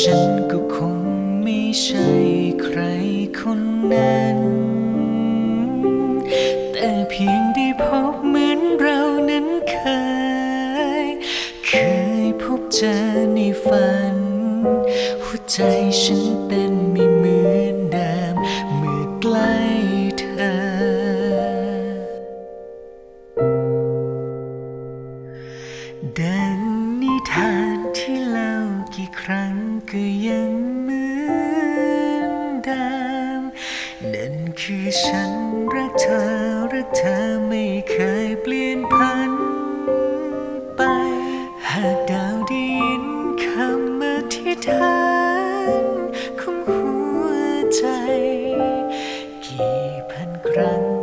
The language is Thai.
ฉันก็คงไม่ใช่ใครคนนั้น แต่เพียงได้พบเหมือนเรานั้นเคย เคยพบเจอในฝัน หัวใจฉันเต้นไม่เหมือนเดิมเมื่อใกล้เธอ เดิน นั่นคือฉันรักเธอ รักเธอไม่เคยเปลี่ยนพันไป หากดาวได้ยินคำอธิษฐานของหัวใจ กี่พันครั้ง